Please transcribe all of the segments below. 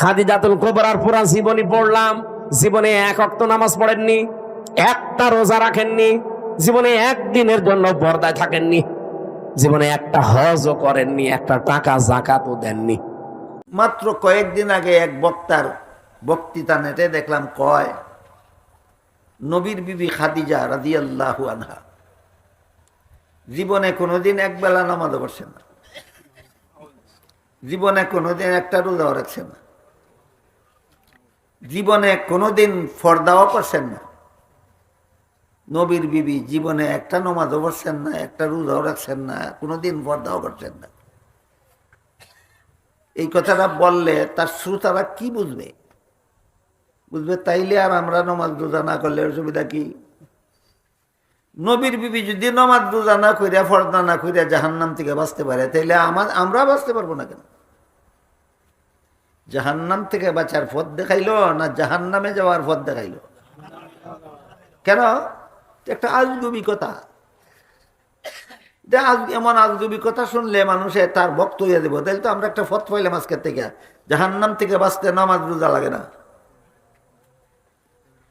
খাদিজাতুল কোবরার পুরা জীবনী পড়লাম। জীবনে এক অক্ত নামাজ পড়েননি, একটা রোজা রাখেননি, জীবনে একদিনের জন্য পর্দায় থাকেননি, জীবনে একটা হজও করেননি, একটা টাকা জাকাতও দেননি। মাত্র কয়েকদিন আগে এক বক্তার বক্তৃতা নেটে দেখলাম, কয়, নবীর বিবি খাদিজা রাদিয়াল্লাহু আনহা, জীবনে কোনোদিন এক বেলা নামাজও পড়ছেন না। জীবনে কোনোদিন একটা রোজাও রাখছেন না। জীবনে কোনোদিন ফর্দাও করছেন না। নবীর বিবি জীবনে একটা নমাজও পড়ছেন না, একটা রোজাও রাখছেন না, কোনোদিন ফর্দাও করছেন না। এই কথাটা বললে তার শ্রোতারা কি বুঝবে? বুঝবে, তাইলে আর আমরা নমাজ রোজা না করলে অসুবিধা কি? নবীর বিবি যদি নমাজ রোজা না কইরা, ফর্দা না কইরা জাহান্নাম থেকে বাঁচতে পারে, তাইলে আমার আমরা বাঁচতে পারব না কেন? জাহান্নাম থেকে বাঁচার পথ দেখাইলো না জাহান্নামে যাওয়ার পথ দেখাইলো? কেন? একটা আজগুবি কথা এমন আজগুবি কথা শুনলে মানুষে তার ভক্ত হইয়া দেবো। তাহলে তো আমরা একটা ফত পাইলাম আজকের থেকে। জাহান্নাম থেকে বাঁচতে নামাজ রোজা লাগে না।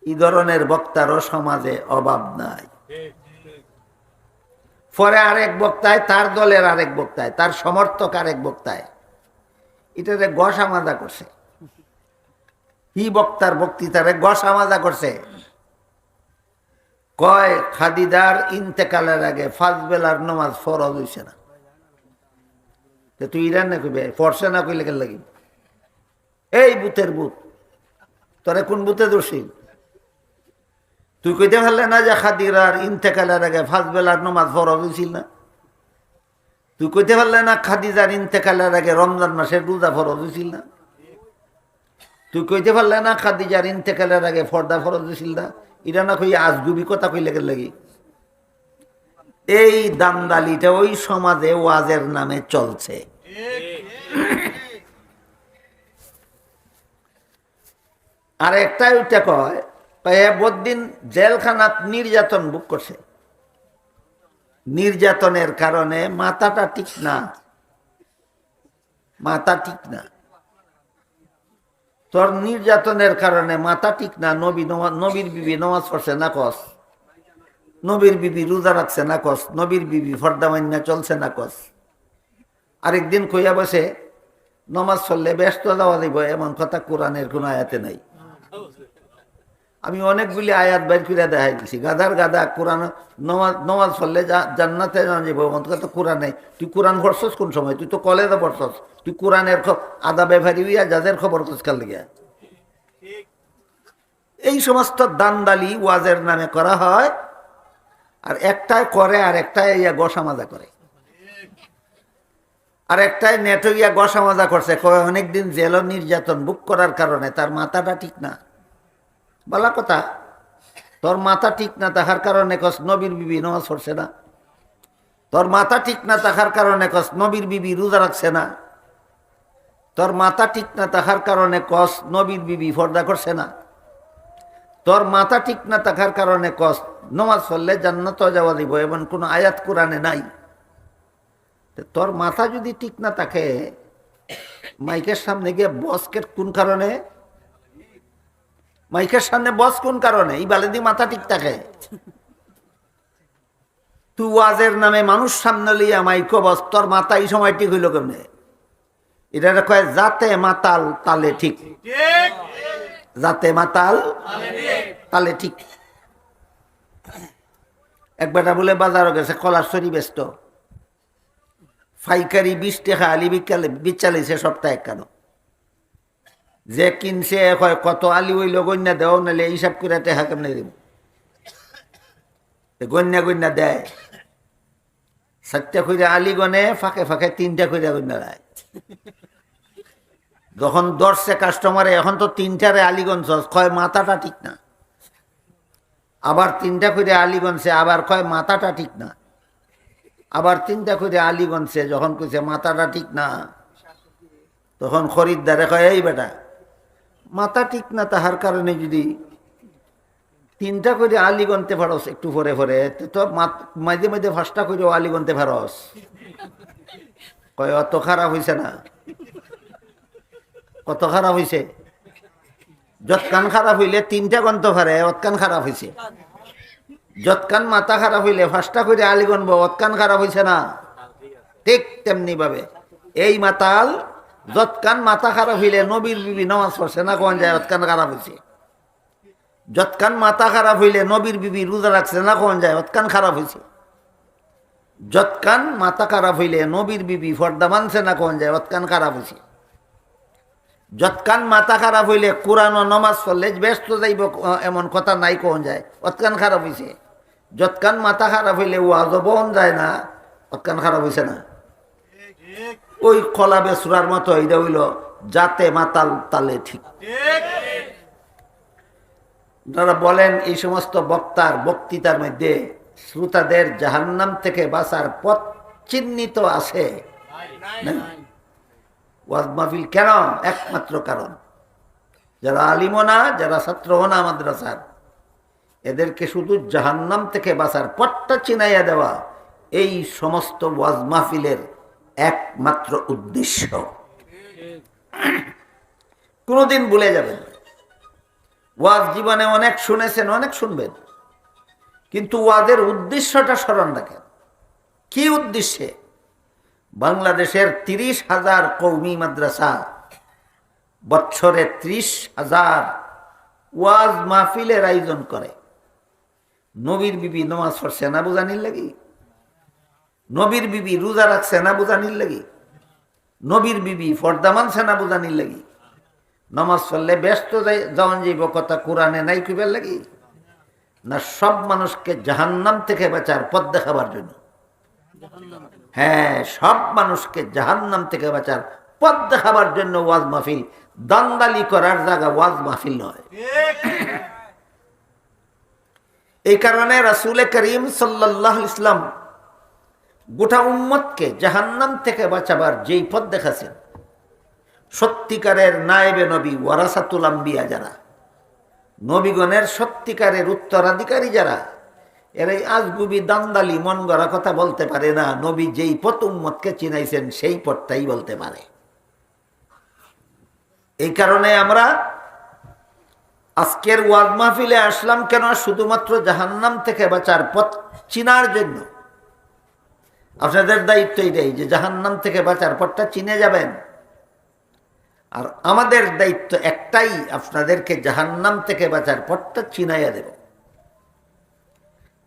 এই ধরনের বক্তারও সমাজে অভাব নাই। পরে আরেক বক্তায়, তার দলের আরেক বক্তায়, তার সমর্থক আরেক বক্তায়। এটারে গসা মাজা করছে। হি বক্তার বক্তৃতারে গসা মাজা করছে। কয় খাদিদার ইন্তেকালের আগে ফাঁস বেলার নমাজ ফরজ হইছে না। তুই ইরান না কইবে? ফরসে না কইলে কেন লাগি? এই বুথের বুথ। তোরে কোন বুথে দোষী? তুই কইতে পারলে না যে খাদিরার ইন্তেকালের আগে ফাঁস বেলার নমাজ ফরজ হয়েছিল না? তুই কইতে পারলে না খাদিজার ইন্তেকালের আগে রমজান মাসের রোজা ফরজ হয়েছিল না? তুই কইতে পারলে না খাদিজার ইন্তেকালের আগে ফর্দা ফরজ হয়েছিল না? এটা না কই আজগুবি কথা কইলে লাগি। এই দান্দালিটা ওই সমাজে ওয়াজের নামে চলছে। আর একটাই ওইটা কয় কয় বদিন জেলখানাত নির্যাতন বুক করছে। নির্যাতনের কারণে মাথাটা ঠিক না। মাথা ঠিক না। তোর নির্যাতনের কারণে মাথা ঠিক না, নবী নবীর বিবি নমাজ পড়ছে না কস? নবীর বিবি রোজা রাখছে না কস? নবীর বিবি ফর্দা মান্না চলছে না কস? আরেকদিন কইয়া বসে, নমাজ পড়লে ব্যস্ত দেওয়া দিব, এমন কথা কোরআনের কোনো আয়াতে নাই। আমি অনেকগুলি আয়াত বাইর করে দেখাই দিছি। গাদার গাদা কোরআন, নমাজ নমাজ পড়লে জান্নাতে না যাব এমন কথা কোরআন তুই কোরআন পড়ছস কোন সময়? তুই তো কলেজে পড়ছস। তুই কোরআনের আদা ব্যাপারি হইয়া যাদের খবর খোঁজকার লেগে। এই সমস্ত দান্দালি ওয়াজের নামে করা হয়, আর একটাই করে, আর একটাই ইয়া গসা মাজা করে। আর একটাই নেটো ইয়া গসা মাজা করছে। অনেকদিন জেল নির্যাতন বুক করার কারণে তার মাথাটা ঠিক না। বলা কথা, তোর মাথা ঠিক না থাকার কারণে কস নবীর বিবি নামাজ পড়ছে না। তোর মাথা ঠিক না থাকার কারণে কস নবীর বিবি রোজা রাখছে না। তোর মাথা ঠিক না থাকার কারণে কস নবীর বিবি ফর্দা করছে না। তোর মাথা ঠিক না থাকার কারণে কস নমাজ পড়লে জান্নাত যাওয়া দিব, এমন কোনো আয়াত কোরআনে নাই। তোর মাথা যদি ঠিক না থাকে, মাইকের সামনে গিয়ে বসকে কোন কারণে মাইকের সামনে বস কোন কারণে? এই বালেদি মাথা ঠিক থাকে। তুই ওয়াজের নামে মানুষ সামনে লইয়া মাইক বস তোর মাথা এই সময় ঠিক হইল কেমনে? এটা কয় যাতে মাতাল তালে ঠিক। যাতে মাতাল তালে ঠিক। এক বেটা বলে বাজারও গেছে কলার সরি ব্যস্ত। ফাইকারি বিশ টাকা আলি বিকালে বিচালিছে সপ্তাহে কেন। যে কিনছে কত আলি ওই গন্যা দেও নালে হিসাব করে টেহা কেমনে দিব? গন্যা গন্যা দেয়। চারটা করে আলি গনে, ফাঁকে ফাঁকে তিনটা করে গন্যা দেয়। যখন দর্শে কাস্টমারে, এখন তো তিনটারে আলিগঞ্জ কয় মাথাটা ঠিক না? আবার তিনটা করে আলিগঞ্জে আবার কয় মাথাটা ঠিক না? আবার তিনটা করে আলিগঞ্জে যখন কইছে মাথাটা ঠিক না, তখন খরিদ্দারে কয়, এই বেটা মাথা ঠিক না তাহার কারণে যদি তিনটা করে আলি গনতে পারস একটু পরে পরে তো মাঝে মাঝে ফার্স্টটা করে আলি গনতে পারস কয়, অত খারাপ হয়েছে না। কত খারাপ হয়েছে যৎকান খারাপ হইলে তিনটা গন্ত ফারে অতকান খারাপ হয়েছে যৎকান মাথা খারাপ হইলে ফার্স্টটা করে আলি গনব অতকান খারাপ হয়েছে না। ঠিক তেমনি ভাবে এই মাতাল যৎকান মাথা খারাপ হইলে নবীর বিবি নামাজ পড়ছে, না কোন যায় অতকান খারাপ হয়েছে যৎকান মাথা খারাপ হইলে নবীর বিবি রোজা রাখছে, না কোন যায় অতকান খারাপ হয়েছে যৎকান মাথা খারাপ হইলে নবীর বিবি ফর্দা মানছে, না কোন যায় অতকান খারাপ হয়েছে যৎকান মাথা খারাপ হইলে কোরআন ও নমাজ পড়লে ব্যস্ত যাইব, এমন কথা নাই কোন যায় অতকান খারাপ হয়েছে যৎকান মাথা খারাপ হইলে ওয়াজ বন যায় না অতকান খারাপ হয়েছে না। ওই কলা বেসুরার মতো এইটা হইল, যাতে মাতাল তালে ঠিক। যারা বলেন এই সমস্ত বক্তার বক্তৃতার মধ্যে শ্রোতাদের জাহান্নাম থেকে বাঁচার পথ চিহ্নিত আছে? ওয়াজ কেন? একমাত্র কারণ, যারা আলিমও না, যারা ছাত্রও না মাদ্রাসার, এদেরকে শুধু জাহান্নাম থেকে বাঁচার পথটা চিনাইয়া দেওয়া, এই সমস্ত ওয়াজ মাহফিলের একমাত্র উদ্দেশ্য। কোনোদিন ভুলে যাবেন। ওয়াজ জীবনে অনেক শুনেছেন, অনেক শুনবেন। কিন্তু ওয়াজের উদ্দেশ্যটা স্মরণ রাখেন। কি উদ্দেশ্যে? বাংলাদেশের তিরিশ হাজার কৌমি মাদ্রাসা বছরে ত্রিশ হাজার ওয়াজ মাহফিলের আয়োজন করে। নবীর বিবি নমাজ পড়ছে না বুঝানির লাগি। নবীর বিবি রোজা রাখছে না বুঝানির লাগি? নবীর বিবি ফর্দা মানছে না বুঝানির লাগি? নমাজ পড়লে ব্যস্ত যাওয়ান যাইব কথা কোরআনে নাই কিবার লাগি? না সব মানুষকে জাহান্নাম থেকে বাঁচার পথ দেখাবার জন্য? হ্যাঁ সব মানুষকে জাহান্নাম থেকে বাঁচার পথ দেখাবার জন্য ওয়াজ মাহফিল, দান্দালি করার জায়গা ওয়াজ মাহফিল নয়। এই কারণে রাসুল করিম সাল্লাহ ইসলাম গোটা উম্মতকে জাহান্নাম থেকে বাঁচাবার যেই পথ দেখাছেন, সত্যিকারের নায়েবে নবী ওয়ারাসাতুল আম্বিয়া যারা, নবীগণের সত্যিকারের উত্তরাধিকারী যারা, এর এই আজগুবি দান্দালি মন গড়া কথা বলতে পারে না, নবী যেই পথ উম্মতকে চিনাইছেন সেই পথটাই বলতে পারে। এই কারণে আমরা আজকের ওয়াজ মাহফিলে আসলাম কেন? শুধুমাত্র জাহান্নাম থেকে বাঁচার পথ চিনার জন্য। আপনাদের দায়িত্ব এটাই যে জাহান্নাম থেকে বাঁচার পথটা চিনে যাবেন। আর আমাদের দায়িত্ব একটাই, আপনাদেরকে জাহান্নাম থেকে বাঁচার পথটা চিনাইয়া দেব।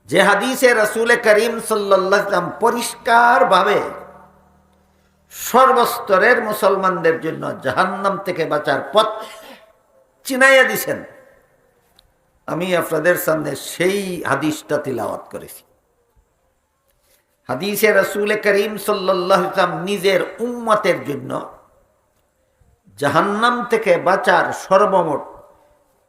যে হাদিসে রসুল করিম সাল্লাম পরিষ্কারভাবে সর্বস্তরের মুসলমানদের জন্য জাহান্নাম থেকে বাঁচার পথ চিনাইয়া দিছেন। আমি আপনাদের সামনে সেই হাদিসটা তিলাওয়াত করেছি। হাদিসে রসুল করিম সাল্লাম নিজের উম্মতের জন্য জাহান্নাম থেকে বাঁচার সর্বমোট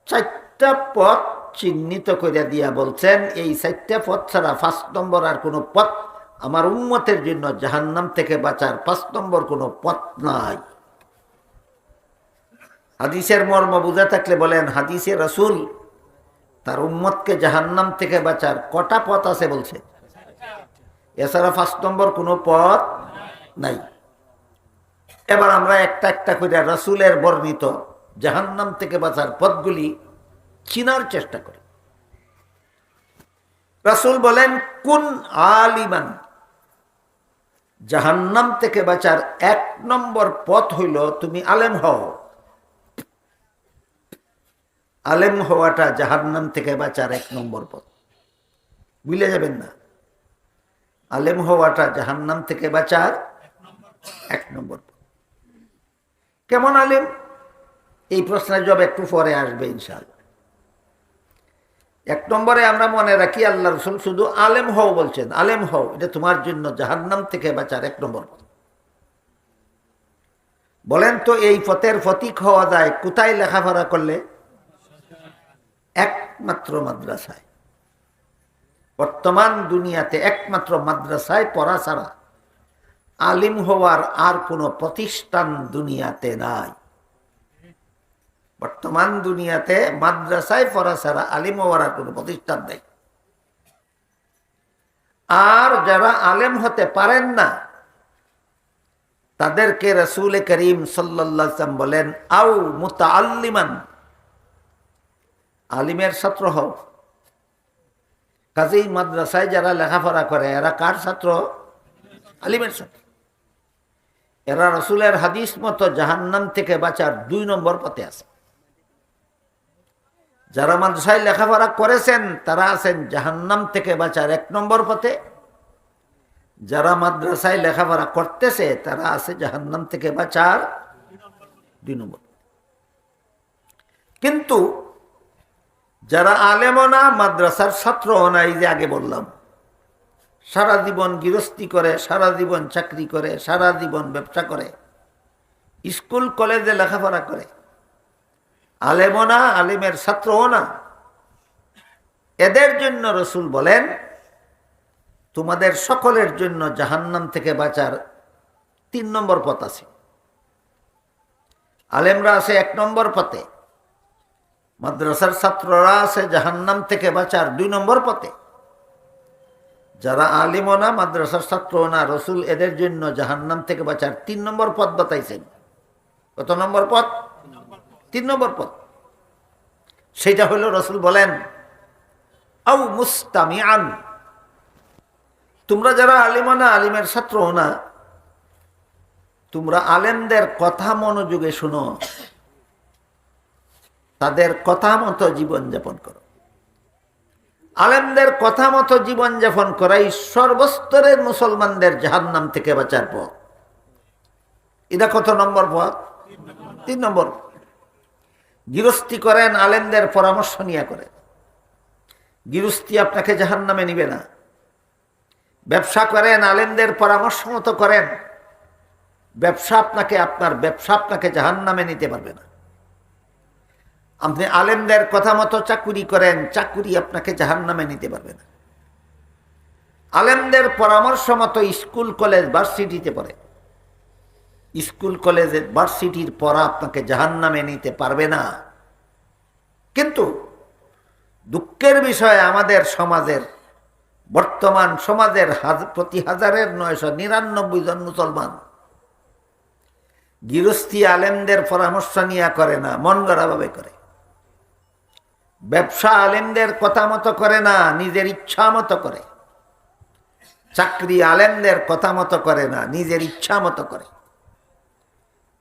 চারটা পথ চিহ্নিত করে দিয়া বলছেন, এই চারটা পথ ছাড়া পাঁচ নম্বর আর কোনো পথ আমার উম্মতের জন্য জাহান্নাম থেকে বাঁচার পাঁচ নম্বর কোনো পথ নাই। হাদিসের মর্ম বুঝা থাকলে বলেন, হাদিসে রসুল তার উম্মতকে জাহান্নাম থেকে বাঁচার কটা পথ আছে বলছে? এছাড়া পাঁচ নম্বর কোনো পথ নাই। এবার আমরা একটা একটা করে রসুলের বর্ণিত জাহান্নাম থেকে বাঁচার পথগুলি চিনার চেষ্টা করি। রাসুল বলেন, কোন আলিমান? জাহান্নাম থেকে বাঁচার এক নম্বর পথ হইল, তুমি আলেম হও। আলেম হওয়াটা জাহান্নাম থেকে বাঁচার এক নম্বর পথ। বুঝলে যাবেন না? আলেম হওয়াটা জাহান্নাম থেকে বাঁচার এক নম্বর কেমন আলেম? এই প্রশ্নের জব একটু পরে আসবে ইনশাল এক নম্বরে আমরা মনে রাখি, আল্লাহ রসুল শুধু আলেম হও বলছেন, আলেম হও, এটা তোমার জন্য জাহান্নাম থেকে বাঁচার এক নম্বর বলেন তো, এই পথের ফতিক হওয়া যায়, কোথায় লেখাপড়া করলে? একমাত্র মাদ্রাসায়। বর্তমান দুনিয়াতে একমাত্র মাদ্রাসায় পড়া ছাড়া আলিম হওয়ার আর কোনো প্রতিষ্ঠান দুনিয়াতে নাই। বর্তমান দুনিয়াতে মাদ্রাসায় পড়া ছাড়া আলিম হওয়ার আর কোনো প্রতিষ্ঠান নেই। আর যারা আলেম হতে পারেন না, তাদেরকে রসুল করিম সাল্লাম বলেন আউ মুতা আলিমান আলিমের ছাত্র হও। কাজেই মাদ্রাসায় যারা লেখাপড়া করে, এরা কার ছাত্র? আলিমের ছাত্র। এরা রসুলের হাদিস মতো জাহান্নাম থেকে বাঁচার দুই নম্বর পথে আছে। যারা মাদ্রাসায় লেখাপড়া করেছেন, তারা আছেন জাহান্নাম থেকে বাঁচার এক নম্বর পথে। যারা মাদ্রাসায় লেখাপড়া করতেছে, তারা আছে জাহান্নাম থেকে বাঁচার দুই নম্বর কিন্তু যারা আলেমও না, মাদ্রাসার ছাত্রও না, এই যে আগে বললাম। সারা জীবন গৃহস্থী করে, সারা জীবন চাকরি করে, সারা জীবন ব্যবসা করে, স্কুল, কলেজে লেখাপড়া করে। আলেমও না, আলেমের ছাত্রও না। এদের জন্য রসুল বলেন, তোমাদের সকলের জন্য জাহান্নাম থেকে বাঁচার তিন নম্বর পথ আছে। আলেমরা আছে এক নম্বর পথে। মাদ্রাসার ছাত্ররা আছে জাহান্নাম থেকে বাঁচার দুই নম্বর পথে। যারা আলিমও না, মাদ্রাসার ছাত্র না, রসুল এদের জন্য জাহান্নাম থেকে বাঁচার তিন নম্বর পথ বাতাইছেন। কত নম্বর পথ? তিন নম্বর পথ। সেটা হলো রসুল বলেন আউ মুস্তামি আন তোমরা যারা আলিমা না, আলিমের ছাত্র না, তোমরা আলেমদের কথা মনোযোগে শুনো। তাদের কথা মতো জীবনযাপন করো। আলেমদের কথা মতো জীবনযাপন করাই সর্বস্তরের মুসলমানদের জাহান্নাম থেকে বাঁচার পথ। এটা কত নম্বর পথ? তিন নম্বর। গৃহস্থী করেন, আলেমদের পরামর্শ নিয়ে করেন। গৃহস্থী আপনাকে জাহান্নামে নিবে না। ব্যবসা করেন, আলেমদের পরামর্শ মতো করেন। ব্যবসা আপনাকে, আপনার ব্যবসা আপনাকে জাহান্নামে নিতে পারবে না। আপনি আলেমদের কথা মতো চাকুরি করেন, চাকুরি আপনাকে জাহান নামে নিতে পারবে না। আলেমদের পরামর্শ মতো স্কুল, কলেজ, ভার্সিটিতে পড়ে। স্কুল কলেজের ভার্সিটির পড়া আপনাকে জাহান নামে নিতে পারবে না। কিন্তু দুঃখের বিষয়ে আমাদের সমাজের, বর্তমান সমাজের প্রতি হাজারের নয়শো নিরানব্বই জন মুসলমান গৃহস্থী আলেমদের পরামর্শ নিয়ে করে না, মন গড়াভাবে করে। ব্যবসা আলেমদের কথা মতো করে না, নিজের ইচ্ছা মতো করে। চাকরি আলেমদের কথা মতো করে না, নিজের ইচ্ছা মতো করে।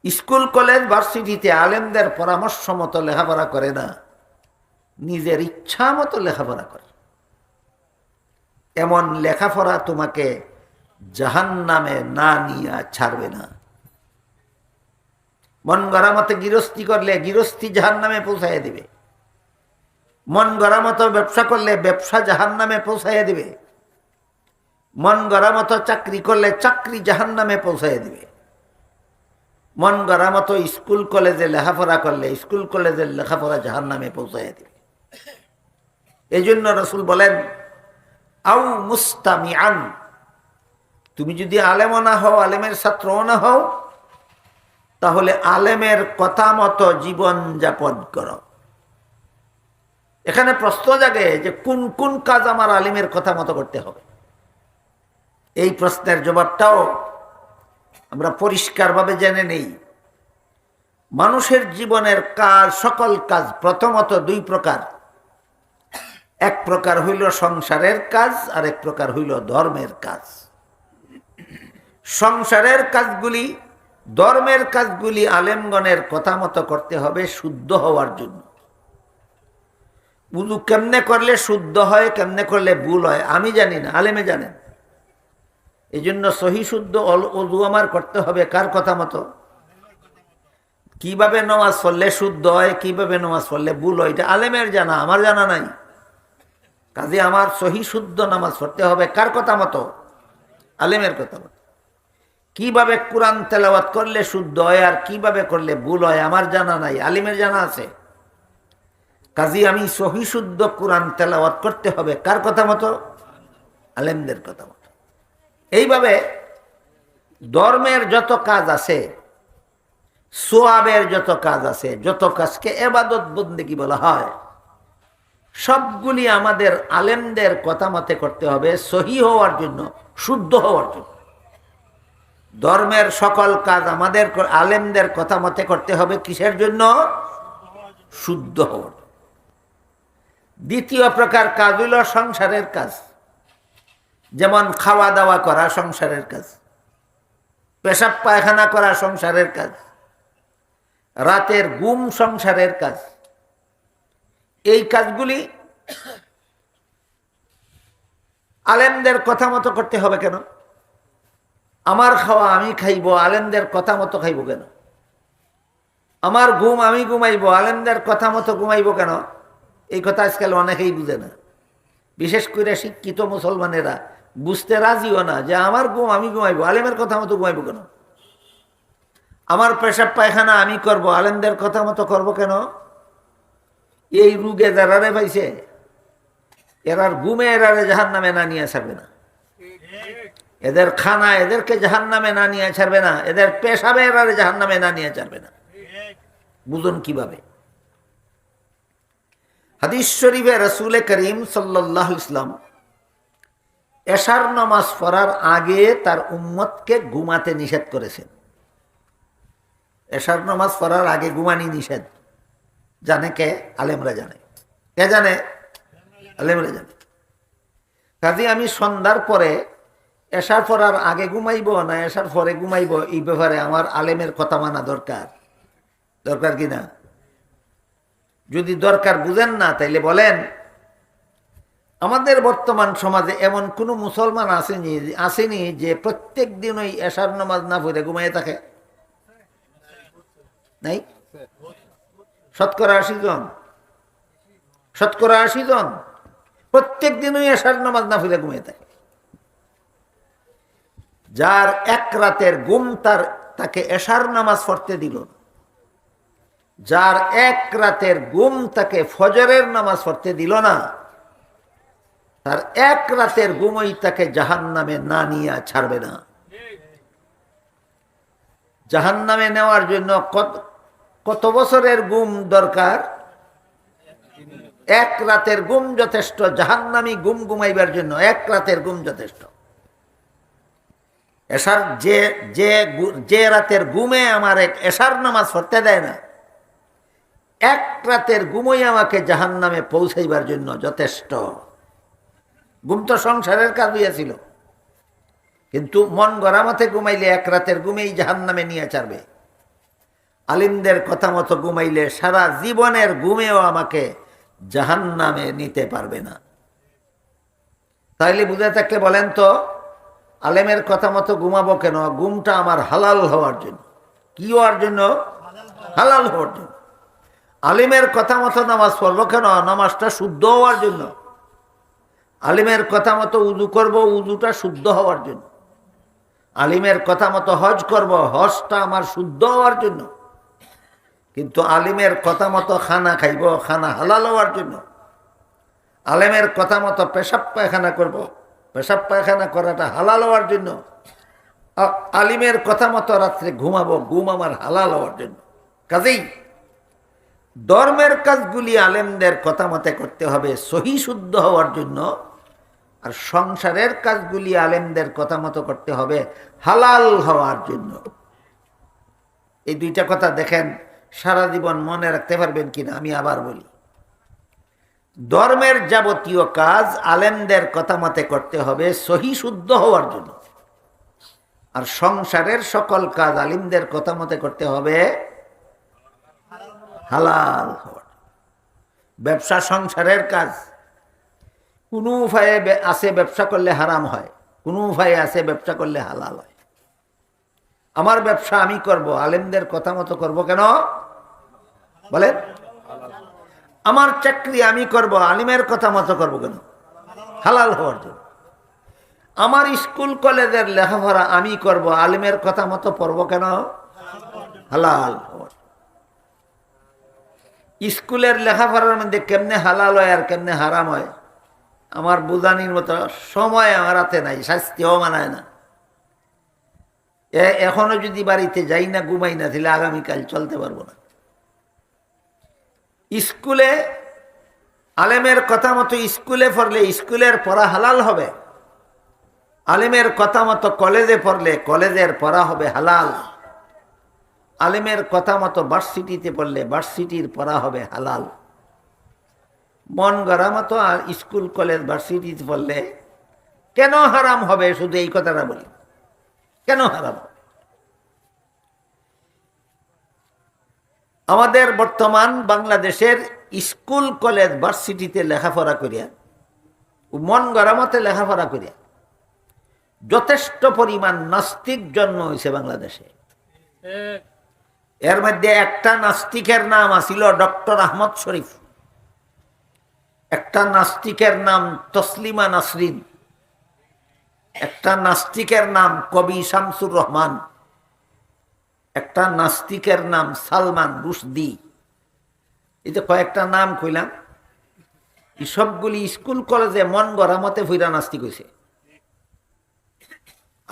স্কুল, কলেজ, ভার্সিটিতে আলেমদের পরামর্শ মতো লেখাপড়া করে না, নিজের ইচ্ছা মতো লেখাপড়া করে। এমন লেখাপড়া তোমাকে জাহান নামে না নিয়ে ছাড়বে না। মন গড়া মতো গৃহস্থী করলে গৃহস্থী জাহান নামে পৌঁছাই দেবে। মন গড়া মতো ব্যবসা করলে ব্যবসা জাহান নামে পৌঁছাইয়া দিবে। মন গড়া মতো চাকরি করলে চাকরি জাহান নামে পৌঁছাইয়া দিবে। মন গড়া মতো স্কুল, কলেজে লেখাপড়া করলে স্কুল, কলেজের লেখাপড়া জাহান নামে পৌঁছাইয়া দিবে। এই জন্য রসুল বলেন, আউ মুস্তামি আন তুমি যদি আলেমও না হও, আলেমের ছাত্রও না হও, তাহলে আলেমের কথা মতো জীবন যাপন করো। এখানে প্রশ্ন জাগে যে কোন কোন কাজ আমার আলিমের কথা মতো করতে হবে? এই প্রশ্নের জবাবটাও আমরা পরিষ্কারভাবে জেনে নেই। মানুষের জীবনের কাজ, সকল কাজ প্রথমত দুই প্রকার। এক প্রকার হইল সংসারের কাজ, আর এক প্রকার হইল ধর্মের কাজ। সংসারের কাজগুলি, ধর্মের কাজগুলি আলেমগণের কথা মতো করতে হবে শুদ্ধ হওয়ার জন্য। উদু কেমনে করলে শুদ্ধ হয়, কেমনে করলে ভুল হয়, আমি জানি না, আলেমে জানেন এই জন্য সহি শুদ্ধ অজু আমার করতে হবে, কার কথা মতো? কীভাবে নমাজ পড়লে শুদ্ধ হয়, কীভাবে নমাজ পড়লে ভুল হয়, এটা আলেমের জানা, আমার জানা নাই। কাজে আমার সহি শুদ্ধ নামাজ পড়তে হবে, কার কথা মতো? আলেমের কথা মতো। কীভাবে কোরআন তেলাওয়াত করলে শুদ্ধ হয় আর কীভাবে করলে ভুল হয়, আমার জানা নাই, আলিমের জানা আছে। কাজী আমি সহি শুদ্ধ কোরআন তেলাওয়াত করতে হবে। কার কথা মতো? আলেমদের কথা মতো। এইভাবে ধর্মের যত কাজ আছে, সোয়াবের যত কাজ আছে, যত কাজকে এবাদত বন্দেকি বলা হয়, সবগুলি আমাদের আলেমদের কথা মতে করতে হবে সহি হওয়ার জন্য, শুদ্ধ হওয়ার জন্য। ধর্মের সকল কাজ আমাদের আলেমদের কথা মতে করতে হবে কিসের জন্য? শুদ্ধ হওয়ার দ্বিতীয় প্রকার কাজ হইল সংসারের কাজ। যেমন খাওয়া দাওয়া করা সংসারের কাজ। পেশাব পায়খানা করা সংসারের কাজ। রাতের গুম সংসারের কাজ। এই কাজগুলি আলেমদের কথা মতো করতে হবে কেন? আমার খাওয়া আমি খাইব, আলেমদের কথা মতো খাইব কেন? আমার ঘুম আমি ঘুমাইব, আলেমদের কথা মতো ঘুমাইব কেন? এই কথা আজকাল অনেকেই বুঝে না। বিশেষ করে শিক্ষিত মুসলমানেরা বুঝতে রাজিও না যে আমার ঘুম আমি ঘুমাইব। আলেমের কথা মতো ঘুমাইব কেন? আমার পেশাব পায়খানা আমি করব, আলেমদের কথা মতো করব কেন? এই রুগে যারারে পাইছে, এরার ঘুমে এরারে জাহান নামে না নিয়ে ছাড়বে না। এদের খানা এদেরকে জাহান নামে না নিয়ে ছাড়বে না। এদের পেশাবে এরারে জাহান নামে না নিয়ে ছাড়বে না। বুঝুন কীভাবে? হাদিস শরীফে রসুল করিম সাল্লাহ ইসলাম এশার নামাজ পড়ার আগে তার উম্মতকে ঘুমাতে নিষেধ করেছেন। এশার নামাজ পড়ার আগে ঘুমানি নিষেধ। জানে কে? আলেমরা জানে। কে জানে? আলেমরা জানে। কাজে আমি সন্ধ্যার পরে এশার পড়ার আগে ঘুমাইব না, এশার পরে ঘুমাইব, এই ব্যাপারে আমার আলেমের কথা মানা দরকার। দরকার কি না? যদি দরকার বুঝেন না, তাইলে বলেন। আমাদের বর্তমান সমাজে এমন কোনো মুসলমান আসেনি আসেনি যে প্রত্যেক দিন ওই এশার নামাজ না পড়ে ঘুমাইয়ে থাকে? নাই? শতকরা আশি জন। শতকরা আশি জন প্রত্যেক দিন ওই এশার নামাজ না পড়ে ঘুমিয়ে থাকে। যার এক রাতের গুম তার, তাকে এশার নামাজ পড়তে দিল না। যার এক রাতের গুম তাকে ফজরের নামাজ পড়তে দিল না, তার এক রাতের গুমই তাকে জাহান নামে না নিয়ে ছাড়বে না। জাহান নামে নেওয়ার জন্য কত বছরের গুম দরকার? এক রাতের গুম যথেষ্ট, জাহান্নামি গুম গুমাইবার জন্য এক রাতের গুম যথেষ্ট। এসার যে যে যে রাতের গুমে আমার এক এসার নামাজ পড়তে দেয় না এক রাতের ঘুমই আমাকে জাহান নামে পৌঁছাইবার জন্য যথেষ্ট। ঘুম তো সংসারের কাজ হইয়াছিল কিন্তু মন গড়া মতে ঘুমাইলে এক রাতের ঘুমেই জাহান নামে নিয়ে ছাড়বে। আলিমদের কথা মতো ঘুমাইলে সারা জীবনের ঘুমেও আমাকে জাহান নামে নিতে পারবে না। তাইলে বুঝে থাকলে বলেন তো, আলেমের কথা মতো ঘুমাবো কেন? ঘুমটা আমার হালাল হওয়ার জন্য। কি হওয়ার জন্য? হালাল হওয়ার জন্য। আলিমের কথা মতো নামাজ পড়ব কেন? নামাজটা শুদ্ধ হওয়ার জন্য। আলিমের কথা মতো উজু করব, উজুটা শুদ্ধ হওয়ার জন্য। আলিমের কথা মতো হজ করব, হজটা আমার শুদ্ধ হওয়ার জন্য। কিন্তু আলিমের কথা মতো খানা খাইব, খানা হালাল হওয়ার জন্য। আলেমের কথা মতো পেশাব পায়খানা করব, পেশাব পায়খানা করাটা হালাল হওয়ার জন্য। আলিমের কথা মতো রাত্রে ঘুমাবো, ঘুম আমার হালাল হওয়ার জন্য। কাজেই ধর্মের কাজগুলি আলেমদের কথা মতে করতে হবে, সহি শুদ্ধ হওয়ার জন্য। আর সংসারের কাজগুলি আলেমদের কথা মতো করতে হবে, হালাল হওয়ার জন্য। এই দুইটা কথা দেখেন, সারা জীবন মনে রাখতে পারবেন কিনা আমি আবার বলি। ধর্মের যাবতীয় কাজ আলেমদের কথা মতে করতে হবে, সহি শুদ্ধ হওয়ার জন্য। আর সংসারের সকল কাজ আলিমদের কথা মতে করতে হবে হালাল হওয়ার ব্যবসা সংসারের কাজ। কোনো উপায়ে আছে ব্যবসা করলে হারাম হয়, কোনো উপায়ে আছে ব্যবসা করলে হালাল হয়। আমার ব্যবসা আমি করব, আলেমদের কথা মতো করব কেন? বলেন। আমার চাকরি আমি করব, আলিমের কথা মতো করব কেন? হালাল হওয়ার জন্য। আমার স্কুল, কলেজের লেখাপড়া আমি করব, আলিমের কথা মতো পড়ব কেন? হালাল। স্কুলের লেখাপড়ার মধ্যে কেমনে হালাল হয় আর কেমনে হারাম হয়, আমার বুঝানির মতো সময় আমার হাতে নাই, শাস্তিও মানায় না। এখনও যদি বাড়িতে যাই না, ঘুমাই না, তাহলে আগামীকাল চলতে পারব না। স্কুলে আলেমের কথা মতো স্কুলে পড়লে স্কুলের পড়া হালাল হবে, আলেমের কথা মতো কলেজে পড়লে কলেজের পড়া হবে হালাল। আলিমের কথা মতো ভার্সিটিতে পড়লে ভার্সিটির পড়া হবে হালাল। মন গড়া মতো আর স্কুল কলেজ ভার্সিটিতে পড়লে কেন হারাম হবে? শুধু এই কথাটা বলি। কেন হারাম? আমাদের বর্তমান বাংলাদেশের স্কুল কলেজ ভার্সিটিতে লেখাপড়া করিয়া, মন গড়া মতে লেখাপড়া করিয়া যথেষ্ট পরিমাণ নাস্তিক জন্ম হয়েছে বাংলাদেশে। এর মধ্যে একটা নাস্তিকের নাম আছিল ডক্টর আহমদ শরীফ। একটা নাস্তিকের নাম তসলিমা নাসরিন। একটা নাস্তিকের নাম কবি শামসুর রহমান। একটা নাস্তিকের নাম সালমান রুশদি। এই যে কয়েকটা নাম কইলাম, এই সবগুলি স্কুল কলেজে মন গড়া মতে ফিরা নাস্তিক হয়েছে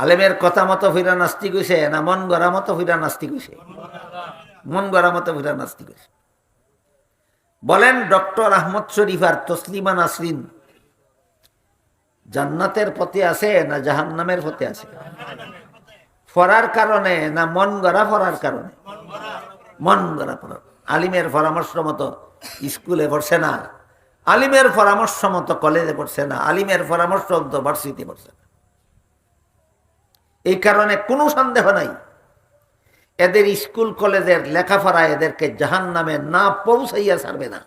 আলেমের কথা মতো ফিরা নাস্তিক হয়েছে না মন গড়া মতো ফিরা নাস্তিক হয়েছে মন গড়া মতো ফিরা নাস্তিক হয়েছে বলেন ডক্টর আহমদ শরীফ আর তসলিমা নাসরিন জান্নাতের পথে আছে না জাহান্নামের পথে আছে? ফরার কারণে না মন গড়া ফরার কারণে? মন গড়া ফরার আলিমের পরামর্শ মতো স্কুলে পড়ছে না, আলিমের পরামর্শ মতো কলেজে পড়ছে না, আলিমের পরামর্শ মতো ভার্সিটি পড়ছে না। এই কারণে কোনো সন্দেহ নাই। এদের স্কুল, কলেজের লেখাপড়া এদেরকে জাহান নামে না পৌঁছাইয়া ছাড়বে না।